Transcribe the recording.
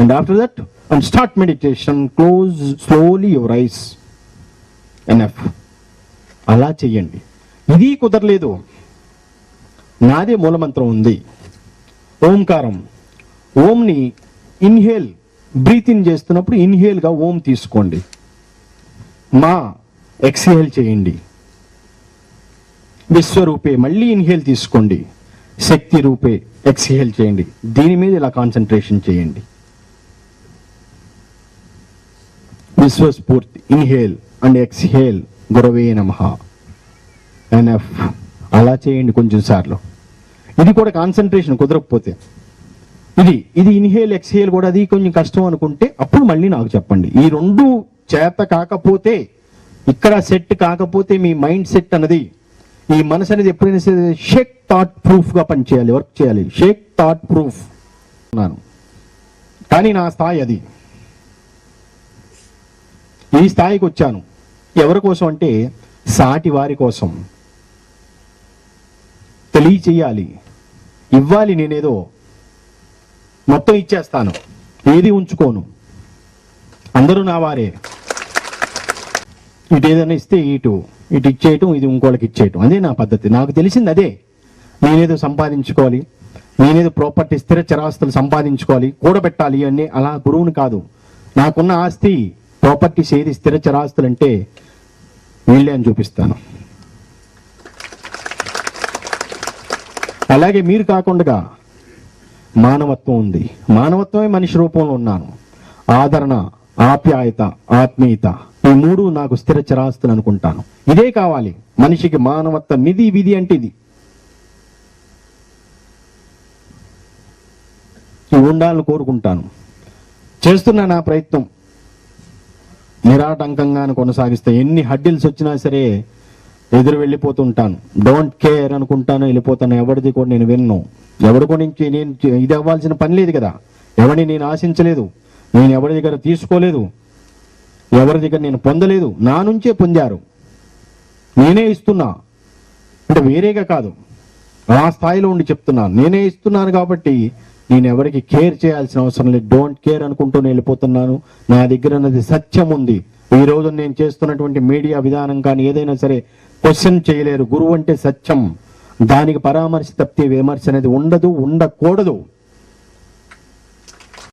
And after that and start meditation close slowly your eyes NF అలా చెయ్యండి. ఇది కుదరలేదు. నాదే మూలమంత్రం ఉంది. ఓంకారం. ఓంని ఇన్హేల్. బ్రీత్ ఇన్ చేస్తున్నప్పుడు ఇన్హేల్గా ఓం తీసుకోండి. మా ఎక్స్హేల్ చేయండి. విశ్వరూపే మళ్ళీ ఇన్హేల్ తీసుకోండి. శక్తి రూపే ఎక్స్హేల్ చేయండి. దీని మీద ఇలా కాన్సన్ట్రేషన్ చేయండి. విశ్వస్ఫూర్తి. Inhale and exhale. గురవే నమ. ఎన్ఎఫ్. అలా చేయండి కొంచెం సార్లు. ఇది కూడా కాన్సన్ట్రేషన్ కుదరకపోతే. ఇది ఇది ఇన్హేల్ ఎక్స్హేల్ కూడా అది కొంచెం కష్టం అనుకుంటే అప్పుడు మళ్ళీ నాకు చెప్పండి. ఈ రెండు చేత కాకపోతే ఇక్కడ సెట్ కాకపోతే మీ మైండ్ సెట్ అన్నది ఈ మనసు అనేది ఎప్పుడైనా సరే షేక్ థాట్ ప్రూఫ్గా పనిచేయాలి వర్క్ చేయాలి. Shake thought proof. అన్నాను. కానీ నా స్థాయి అది. ఈ స్థాయికి వచ్చాను. ఎవరి కోసం అంటే సాటి వారి కోసం. తెలియచేయాలి. ఇవ్వాలి నేనేదో. మొత్తం ఇచ్చేస్తాను. ఏది ఉంచుకోను. అందరూ నా వారే. ఇటు ఏదైనా ఇస్తే ఇటు. ఇటు ఇచ్చేయటం ఇది ఇంకోళ్ళకి ఇచ్చేయటం. అదే నా పద్ధతి. నాకు తెలిసింది అదే. నేనేదో సంపాదించుకోవాలి. నేనేదో ప్రాపర్టీ స్థిర చరాస్తులు సంపాదించుకోవాలి. కూడబెట్టాలి అని అలా గురువుని కాదు. నాకున్న ఆస్తి ప్రాపర్టీస్ ఏది స్థిర చరాస్తులు అంటే వీళ్ళే అని చూపిస్తాను. అలాగే మీరు కాకుండా మానవత్వం ఉంది. మానవత్వమే మనిషి రూపంలో ఉన్నాను. ఆదరణ ఆప్యాయత ఆత్మీయత ఈ మూడు నాకు స్థిర చరాస్తులు అనుకుంటాను. ఇదే కావాలి. మనిషికి మానవత్వ నిధి విధి అంటే ఇది. ఇవి ఉండాలని కోరుకుంటాను. చేస్తున్నా నా ప్రయత్నం నిరాటంకంగానే కొనసాగిస్తే ఎన్ని హడ్డిల్స్ వచ్చినా సరే ఎదురు వెళ్ళిపోతుంటాను. డోంట్ కేర్ అనుకుంటాను వెళ్ళిపోతాను. ఎవరిది కూడా నేను విన్ను. ఎవరి గురించి నేను ఇది అవ్వాల్సిన పని లేదు కదా. ఎవరిని నేను ఆశించలేదు. నేను ఎవరి దగ్గర తీసుకోలేదు. ఎవరి దగ్గర నేను పొందలేదు. నా నుంచే పొందారు. నేనే ఇస్తున్నా. అంటే వేరేగా కాదు. ఆ స్థాయిలో ఉండి చెప్తున్నాను. నేనే ఇస్తున్నాను కాబట్టి నేను ఎవరికి కేర్ చేయాల్సిన అవసరం లేదు. డోంట్ కేర్ అనుకుంటూ నేను వెళ్ళిపోతున్నాను. నా దగ్గర అన్నది సత్యం ఉంది. ఈ రోజు నేను చేస్తున్నటువంటి మీడియా విధానం కానీ ఏదైనా సరే క్వశ్చన్ చేయలేరు. గురువు అంటే సత్యం. దానికి పరామర్శ తప్పితే విమర్శ అనేది ఉండదు ఉండకూడదు.